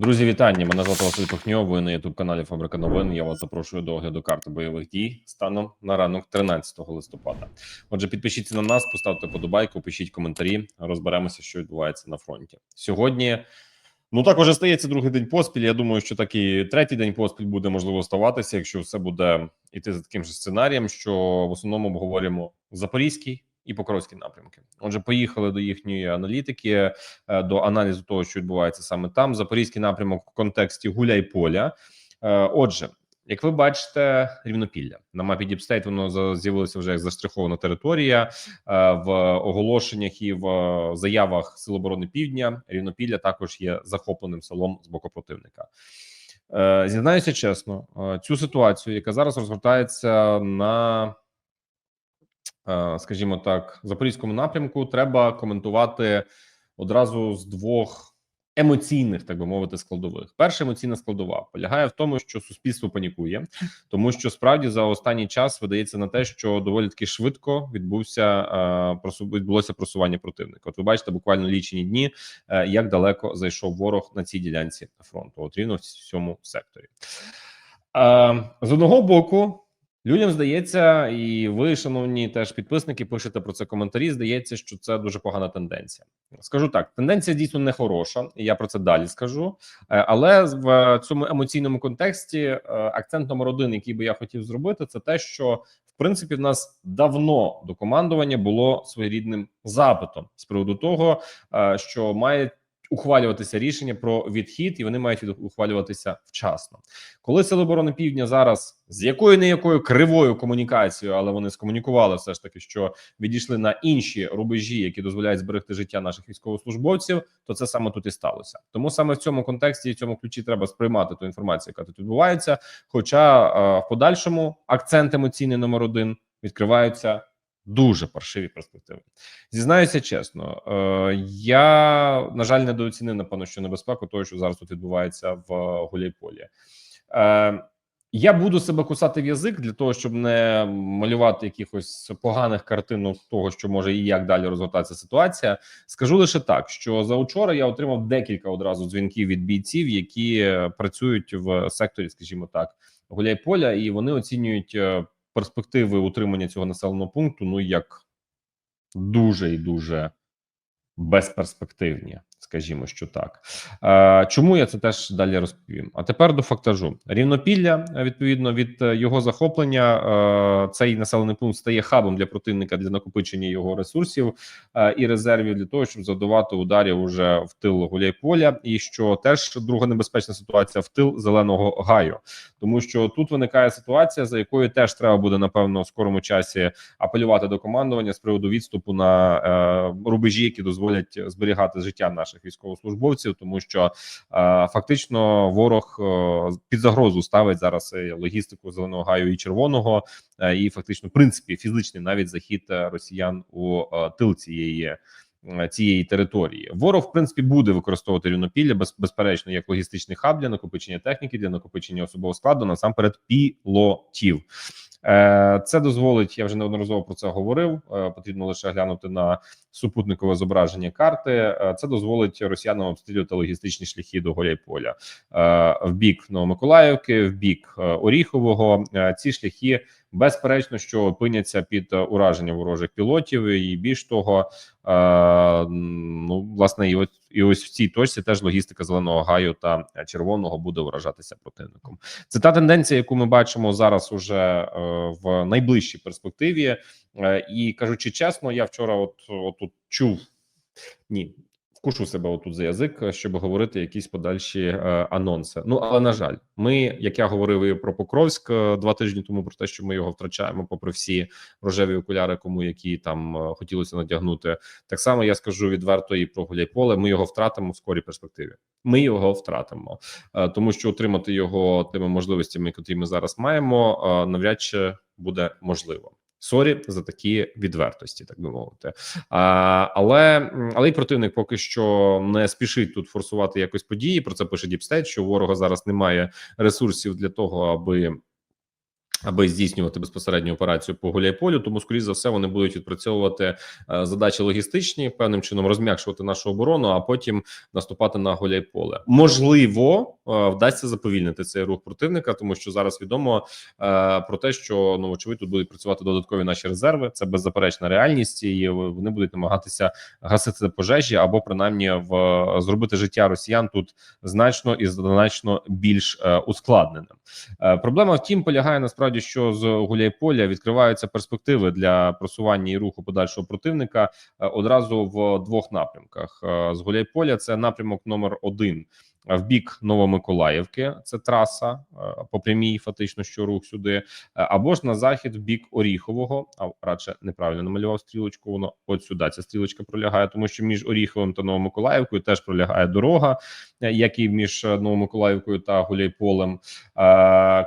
Друзі, вітання! Мене звати Василь Пихньов, ви на ютуб каналі Фабрика новин. Я вас запрошую до огляду карти бойових дій станом на ранок 13 листопада. Отже, підпишіться на нас, поставте подобайку, пишіть коментарі. Розберемося, що відбувається на фронті сьогодні. Ну так уже стається другий день поспіль. Я думаю, що такий третій день поспіль буде можливо ставатися, якщо все буде йти за таким же сценарієм, що в основному обговорюємо Запорізький і Покровські напрямки. Отже, поїхали до їхньої аналітики, е, до аналізу того, що відбувається саме там. Запорізький напрямок в контексті Гуляйполя. Е, Отже, як ви бачите, рівнопілля на мапі Діпстейт воно з'явилося вже як заштрихована територія е, в оголошеннях і в заявах Сил оборони Півдня. Рівнопілля також є захопленим селом з боку противника. Зізнаюся чесно, цю ситуацію, яка зараз розгортається на, скажімо так, запорізькому напрямку, треба коментувати одразу з двох емоційних, так би мовити, складових. Перша емоційна складова полягає в тому, що суспільство панікує, тому що справді за останній час видається на те, що доволі таки швидко відбувся е, відбулося просування противника. От ви бачите, буквально лічені дні, е, як далеко зайшов ворог на цій ділянці фронту, от рівно в цьому секторі. Е, з одного боку, людям здається, і ви, шановні теж підписники, пишете про це коментарі. Здається, що це дуже погана тенденція. Скажу так: тенденція дійсно не хороша, і я про це далі скажу. Е, Але в цьому емоційному контексті е, акцент номер один, який би я хотів зробити, це те, що в принципі в нас давно до командування було своєрідним запитом з приводу того, е, що має ухвалюватися рішення про відхід, і вони мають ухвалюватися вчасно. Коли сили оборони півдня зараз з якою не якою кривою комунікацією, але вони скомунікували все ж таки, що відійшли на інші рубежі, які дозволяють зберегти життя наших військовослужбовців, то це саме тут і сталося. Тому саме в цьому контексті і в цьому ключі треба сприймати ту інформацію, яка тут відбувається. Хоча в подальшому акцент емоційний номер один відкриваються дуже паршиві перспективи. Зізнаюся чесно, е, я на жаль недооцінив напевно, що небезпеку того, що зараз тут відбувається в Гуляйполі. Е, я буду себе кусати в язик для того, щоб не малювати якихось поганих картинок того, що може і як далі розгортатися ситуація. Скажу лише так, що за учора я отримав декілька одразу дзвінків від бійців, які працюють в секторі, скажімо так, Гуляйполя, і вони оцінюють е, перспективи утримання цього населеного пункту. Ну як дуже і дуже безперспективні, скажімо, що так. Е, чому я це теж далі розповім? А тепер до фактажу рівнопілля. е, Відповідно від е, його захоплення, цей населений пункт стає хабом для противника для накопичення його ресурсів і резервів для того, щоб завдавати ударів уже в тил Гуляйполя. І що теж друга небезпечна ситуація в тил зеленого гаю, тому що тут виникає ситуація, за якою теж треба буде напевно в скорому часі апелювати до командування з приводу відступу на рубежі, які дозволять зберігати життя наших військовослужбовців, тому що е, фактично ворог е, під загрозу ставить зараз логістику зеленого гаю і червоного, е, і фактично, в принципі, фізичний навіть захід е, росіян у е, тил цієї. е, Цієї території ворог в принципі буде використовувати рівнопілля без, безперечно як логістичний хаб для накопичення техніки, для накопичення особового складу насамперед пілотів. Е, Це дозволить. Я вже неодноразово про це говорив. е, Потрібно лише глянути на супутникове зображення карти. Е, Це дозволить росіянам обстрілювати логістичні шляхи до Гуляйполя Е, в бік Новомиколаївки, в бік Оріхового. Ці шляхи безперечно, що опиняться під е, ураження ворожих пілотів, і більш того, е, ну власне, і ось і ось в цій точці теж логістика зеленого гаю та червоного буде вражатися противником. Це та тенденція, яку ми бачимо зараз уже е, в найближчій перспективі. Е, і кажучи чесно, я вчора, от отут чув ні. Вкушу себе отут за язик, е, щоб говорити якісь подальші е, анонси. Ну але на жаль, ми, як я говорив і про Покровськ е, два тижні тому, про те, що ми його втрачаємо, попри всі рожеві окуляри, кому які там е, хотілося надягнути. Так само я скажу відверто і про Гуляйполе. Ми його втратимо в скорій перспективі. Ми його втратимо, е, тому що отримати його тими можливостями, які ми зараз маємо, е, навряд чи буде можливо. Сорі за такі відвертості, так би мовити. А, але але й противник поки що не спішить тут форсувати якось події. Про це пише Діпстейт, що ворога зараз немає ресурсів для того, аби Аби здійснювати безпосередню операцію по Гуляйполю, тому скоріш за все вони будуть відпрацьовувати е, задачі логістичні, певним чином розм'якшувати нашу оборону, а потім наступати на Гуляйполе. Можливо, е, вдасться заповільнити цей рух противника, тому що зараз відомо е, про те, що ну очевидь тут будуть працювати додаткові наші резерви. Це беззаперечна реальність, і вони будуть намагатися гасити пожежі або принаймні в зробити життя росіян тут значно і значно більш ускладненим. Проблема втім полягає насправді, що з Гуляйполя відкриваються перспективи для просування і руху подальшого противника е, одразу в двох напрямках. Е, З Гуляйполя це напрямок номер один. Е, В бік Новомиколаївки, це траса е, по прямій, фактично, що рух сюди, е, або ж на захід, в бік Оріхового, а радше неправильно намалював стрілочку. Воно от сюди ця стрілочка пролягає, тому що між Оріховим та Новомиколаївкою теж пролягає дорога, як і між Новомиколаївкою та Гуляйполем.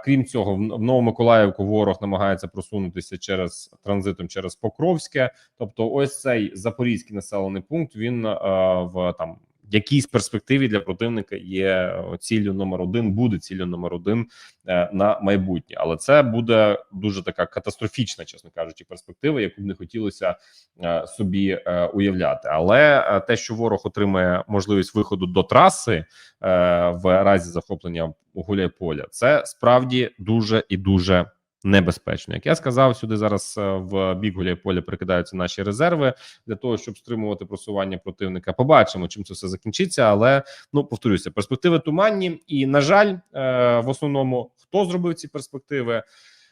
Крім цього, в Новомиколаївку ворог намагається просунутися через транзитом через Покровське. Тобто, ось цей запорізький населений пункт. Він в там якійсь перспективі для противника є е, ціллю номер один, буде ціллю номер один е, на майбутнє, але це буде дуже така катастрофічна, чесно кажучи, перспектива, яку б не хотілося е, собі уявляти. Але те, що ворог отримає можливість виходу до траси в разі захоплення Гуляйполя, це справді дуже і дуже небезпечно. Як я сказав, сюди зараз е, в бік Гуляйполя прикидаються наші резерви для того, щоб стримувати просування противника. Побачимо, чим це все закінчиться. Але ну повторюся, перспективи туманні, і на жаль, е, в основному хто зробив ці перспективи,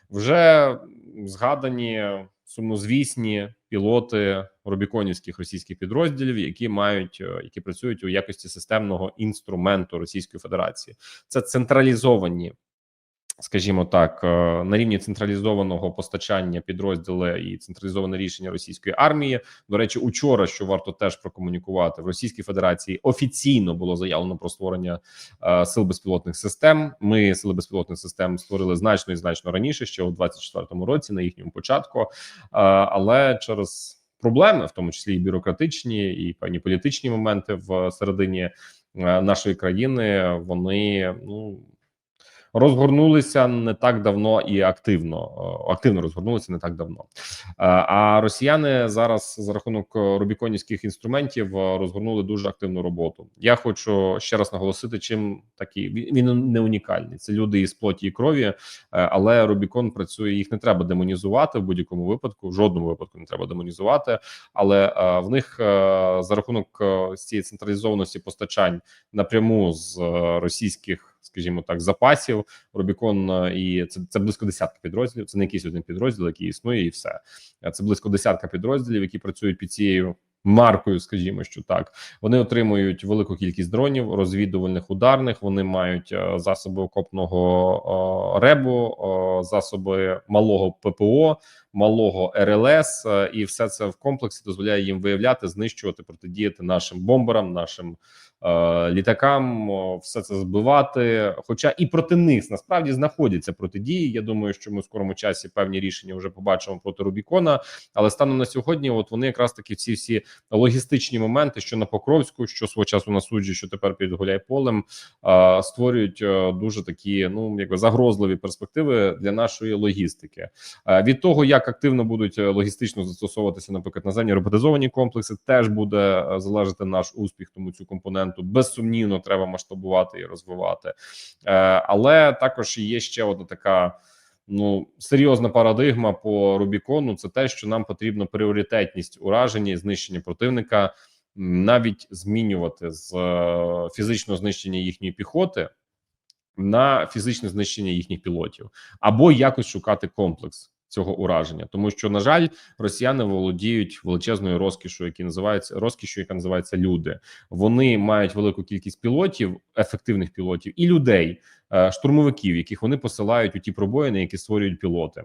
вже згадані сумнозвісні пілоти рубіконівських російських підрозділів, які мають е, які працюють у якості системного інструменту Російської Федерації. Це централізовані скажімо так, е, на рівні централізованого постачання підрозділи і централізоване рішення російської армії. До речі, учора що варто теж прокомунікувати в Російській Федерації офіційно було заявлено про створення е, сил безпілотних систем. Ми сили безпілотних систем створили значно і значно раніше, ще у 24-му році, на їхньому початку, е, але через проблеми, в тому числі і бюрократичні, і певні політичні моменти в середині нашої країни, вони ну розгорнулися не так давно і активно е, активно розгорнулися не так давно. Е, А росіяни зараз за рахунок рубіконівських інструментів е, розгорнули дуже активну роботу. Я хочу ще раз наголосити, чим такий він не унікальний. Це люди із плоті і крові, але Рубікон працює. Їх не треба демонізувати в будь-якому випадку. В жодному випадку не треба демонізувати. Але в них за рахунок цієї централізованості постачань напряму з російських. Скажімо так, запасів Рубікон е, і це це близько десятка підрозділів. Це не якийсь один підрозділ, який існує, і все Е, це близько десятка підрозділів, які працюють під цією маркою. Скажімо, що так вони отримують велику кількість дронів, розвідувальних ударних. Вони мають е, засоби окопного ребу, засоби малого ППО, малого РЛС, е, і все це в комплексі дозволяє їм виявляти, знищувати, протидіяти нашим бомберам, нашим е, літакам, все це збивати. Хоча і проти них насправді знаходяться протидії. Я думаю, що ми в скорому часі певні рішення вже побачимо проти Рубікона. Але станом на сьогодні, от вони якраз таки ці всі логістичні моменти, що на Покровську, що свого часу на суджі, що тепер під Гуляйполем, е, створюють е, дуже такі, ну якби загрозливі перспективи для нашої логістики. Е, від того, як активно будуть е, логістично застосовуватися, наприклад, наземні роботизовані комплекси, теж буде е, залежати наш успіх. Тому цю компоненту безсумнівно треба масштабувати і розвивати. Е, Але також є ще одна така. Ну, серйозна парадигма по Рубікону це те, що нам потрібно пріоритетність ураження і знищення противника навіть змінювати з фізичного знищення їхньої піхоти на фізичне знищення їхніх пілотів, або якось шукати комплекс цього ураження, тому що на жаль, росіяни володіють величезною розкішою, які називаються розкішу, яка називається люди. Вони мають велику кількість пілотів, ефективних пілотів і людей, е, штурмовиків, яких вони посилають у ті пробоїни, які створюють пілоти.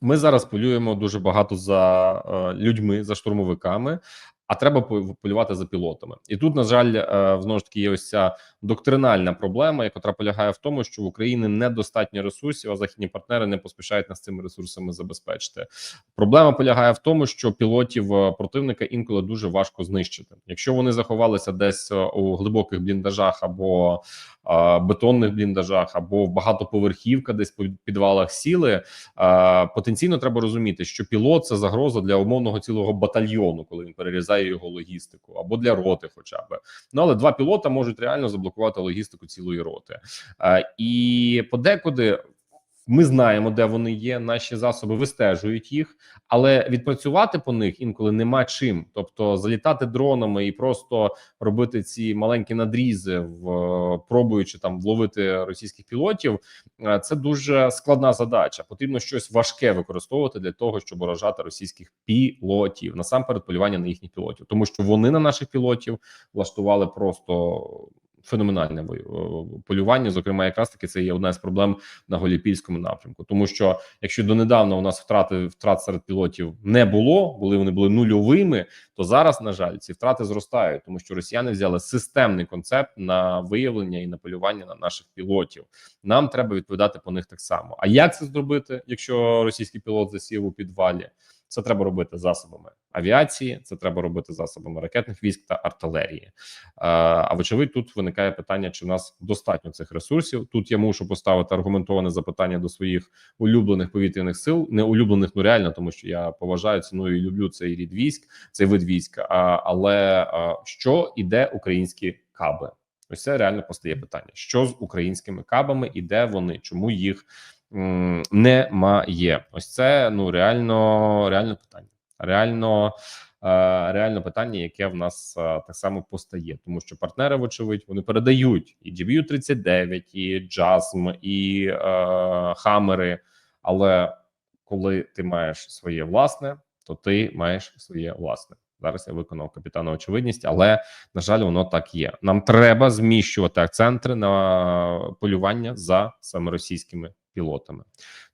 Ми зараз полюємо дуже багато за е, людьми, за штурмовиками. А треба полювати за пілотами, і тут на жаль, е, знову ж таки є ось ця доктринальна проблема, яка полягає в тому, що в Україні недостатньо ресурсів, а західні партнери не поспішають нас цими ресурсами забезпечити. Проблема полягає в тому, що пілотів е, противника інколи дуже важко знищити, якщо вони заховалися десь е, у глибоких бліндажах або бетонних бліндажах або в багатоповерхівка, десь по підвалах сіли. Потенційно треба розуміти, що пілот це загроза для умовного цілого батальйону, коли він перерізає його логістику, або для роти, хоча б. Ну але два пілота можуть реально заблокувати логістику цілої роти. І подекуди. Ми знаємо, де вони є. Наші засоби вистежують їх, але відпрацювати по них інколи нема чим. Тобто залітати дронами і просто робити ці маленькі надрізи, в пробуючи там вловити російських пілотів. е, Це дуже складна задача. Потрібно щось важке використовувати для того, щоб уражати російських пілотів насамперед полювання на їхніх пілотів, тому що вони на наших пілотів влаштували просто. Феноменальне полювання, зокрема, якраз таки це є одна з проблем на Голіпільському напрямку, тому що якщо донедавна у нас втрати втрат серед пілотів не було, були вони були нульовими, то зараз, на жаль, ці втрати зростають, тому що росіяни взяли системний концепт на виявлення і на полювання на наших пілотів. Нам треба відповідати по них так само. А як це зробити, якщо російський пілот засів у підвалі? Це треба робити засобами авіації, це треба робити засобами ракетних військ та артилерії. Е, А вочевидь, тут виникає питання: чи в нас достатньо цих ресурсів? Тут я мушу поставити аргументоване запитання до своїх улюблених повітряних сил, не улюблених, ну реально, тому що я поважаю ціную і люблю цей рід військ, цей вид війська. А, але а, що іде українські каби? Ось це реально постає питання: що з українськими кабами і де вони? Чому їх немає? Ось це ну реально реально питання. Реально, е, реально питання, яке в нас е, так само постає, тому що партнери, вочевидь, вони передають і GBU-39, і JASM, і е, Хаммери. Але коли ти маєш своє власне, то ти маєш своє власне. Зараз я виконав капітана очевидність, але на жаль, воно так є. Нам треба зміщувати акценти на полювання за саме російськими пілотами.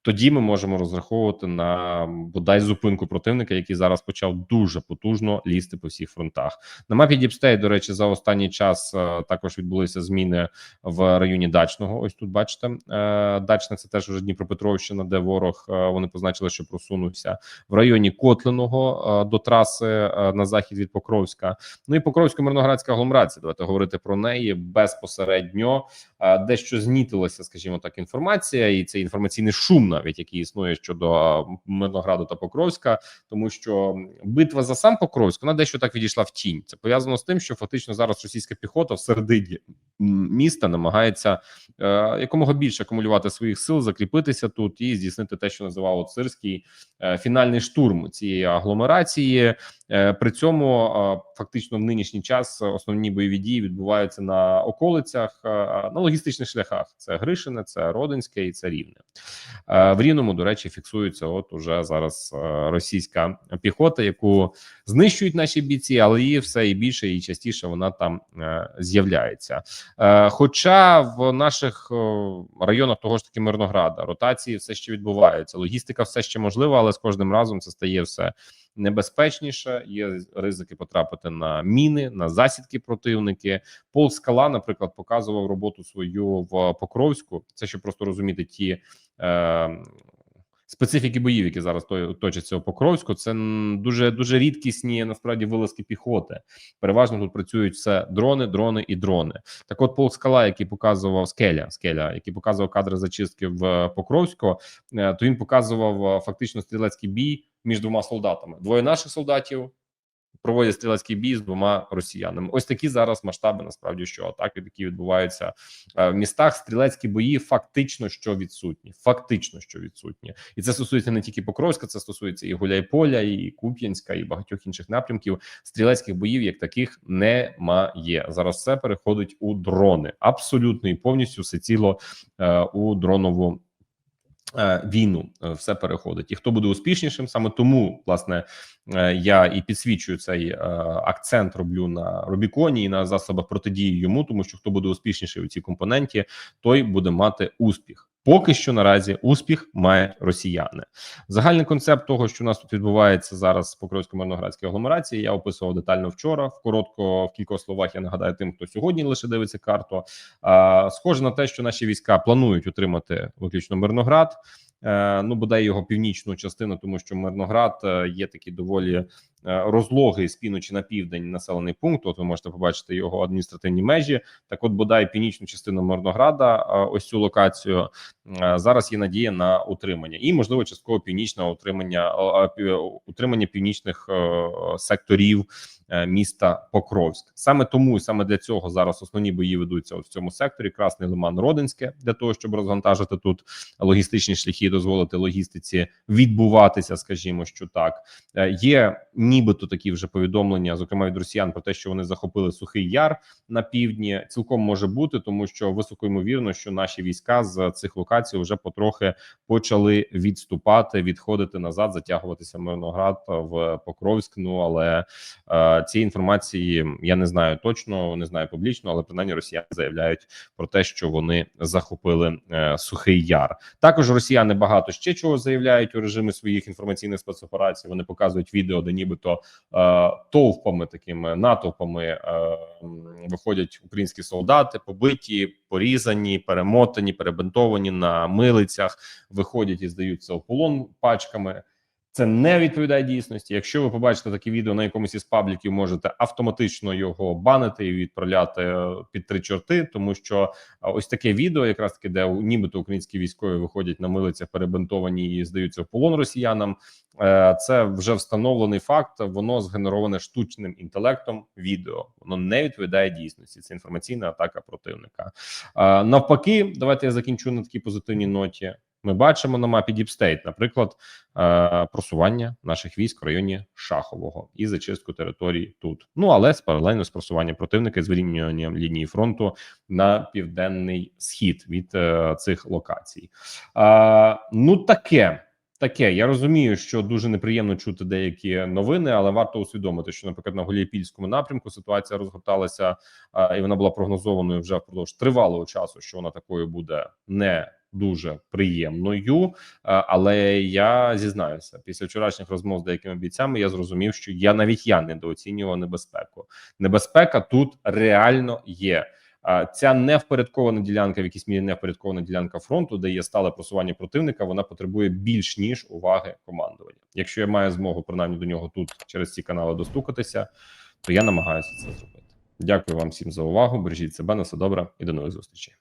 Тоді ми можемо розраховувати на бодай зупинку противника, який зараз почав дуже потужно лізти по всіх фронтах. На мапі Діпстей, до речі, за останній час е, також відбулися зміни в районі дачного. Ось тут бачите, е, дачне це теж вже Дніпропетровщина, де ворог е, вони позначили, що просунувся в районі Котлиного е, до траси на захід від Покровська. Ну і Покровсько-Мирноградська агломерація. Давайте говорити про неї безпосередньо. Дещо знітилася, скажімо так, інформація, і цей інформаційний шум, навіть який існує щодо Мирнограду та Покровська, тому що битва за сам Покровськ вона дещо так відійшла в тінь. Це пов'язано з тим, що фактично зараз російська піхота в середині міста намагається е, якомога більше акумулювати своїх сил, закріпитися тут і здійснити те, що називало Цирський е, фінальний штурм цієї агломерації. Е, При цьому е, фактично в нинішній час основні бойові дії відбуваються на околицях е, на логістичних шляхах. Це Гришине, це Родинське і це Рівне. Е, В Рівному, до речі, фіксується от уже зараз е, російська піхота, яку знищують наші бійці, але її все і більше і частіше вона там е, з'являється. Е, Хоча в наших районах того ж таки Мирнограда ротації все ще відбуваються. Логістика все ще можлива, але з кожним разом це стає все небезпечніше. Є ризики потрапити на міни, на засідки противники. Пол Скала, наприклад, показував роботу свою в Покровську. Це щоб просто розуміти ті. Е, Специфіки боїв, які зараз точаться у Покровську, це дуже дуже рідкісні насправді вилазки піхоти. Переважно тут працюють все дрони, дрони і дрони. Так, от Пол Скала, який показував скеля, скеля, який показував кадри зачистки в Покровську, е, то він показував е, фактично стрілецький бій між двома солдатами. Двоє наших солдатів проводять стрілецький бій з двома росіянами. Ось такі зараз масштаби насправді, що атаки, які відбуваються е, в містах. Стрілецькі бої фактично що відсутні. Фактично, що відсутні, і це стосується не тільки Покровська, це стосується і Гуляйполя, і Куп'янська, і багатьох інших напрямків. Стрілецьких боїв як таких немає. Зараз все переходить у дрони. Абсолютно і повністю все ціло е, у дронову. Е, Війну е, все переходить, і хто буде успішнішим, саме тому власне е, я і підсвічую цей акцент роблю на Робіконі і на засобах протидії йому, тому що хто буде успішніший у цій компоненті, той буде мати успіх. Поки що наразі успіх має росіяни. Загальний концепт того, що у нас тут відбувається зараз в Покровсько-Мирноградській агломерації, я описував детально вчора. В коротко в кількох словах я нагадаю тим, хто сьогодні лише дивиться карту. А, схоже на те, що наші війська планують отримати виключно Мирноград. Е, ну бодай його північну частину, тому що Мирноград е, є такий доволі е, розлогий з півночі на південь населений пункт. От ви можете побачити його адміністративні межі. Так, от бодай північну частину Мирнограда, ось цю локацію зараз є надія на утримання, і можливо частково північне утримання утримання північних секторів міста Покровськ. Саме тому і саме для цього зараз основні бої ведуться от в цьому секторі. Красний Лиман Родинське для того, щоб розвантажити тут логістичні шляхи, дозволити логістиці відбуватися, скажімо, що так. Е, Є нібито такі вже повідомлення, зокрема від росіян, про те, що вони захопили сухий яр на півдні. Цілком може бути, тому що високо ймовірно, що наші війська з цих локацій вже потрохи почали відступати, відходити назад, затягуватися в Мирноград в Покровськ. Ну але е, цієї інформації я не знаю точно, не знаю публічно, але принаймні росіяни заявляють про те, що вони захопили е, сухий яр. Також росіяни багато ще чого заявляють у режимі своїх інформаційних спецоперацій. Вони показують відео, де нібито е, товпами такими натовпами е, виходять українські солдати, побиті, порізані, перемотані, перебинтовані на милицях, виходять і здаються в полон пачками. Це не відповідає дійсності. Якщо ви побачите таке відео на якомусь із пабліків, можете автоматично його банити і відправляти е, під три чорти, тому що ось таке відео, якраз таки, де нібито українські військові виходять на милицях, перебинтовані і здаються в полон росіянам. е, Це вже встановлений факт. Воно згенероване штучним інтелектом. Відео воно не відповідає дійсності. Це інформаційна атака противника. Е, Навпаки, давайте я закінчу на такій позитивній ноті. Ми бачимо на мапі Діпстейт, наприклад, е, просування наших військ в районі Шахового і зачистку територій тут. Ну але з паралельно з просуванням противника з вирівнюванням лінії фронту на південний схід від е, цих локацій. Е, ну таке. Таке, я розумію, що дуже неприємно чути деякі новини, але варто усвідомити, що, наприклад, на Голієпільському напрямку ситуація розгорталася, і вона була прогнозованою вже впродовж тривалого часу, що вона такою буде не дуже приємною. Але я зізнаюся, після вчорашніх розмов з деякими бійцями я зрозумів, що я навіть я недооцінював небезпеку. Небезпека тут реально є. Ця невпорядкована ділянка, в якійсь мірі невпорядкована ділянка фронту, де є стале просування противника, вона потребує більш ніж уваги командування. Якщо я маю змогу принаймні до нього тут через ці канали достукатися, то я намагаюся це зробити. Дякую вам всім за увагу. Бережіть себе на все добре і до нових зустрічей.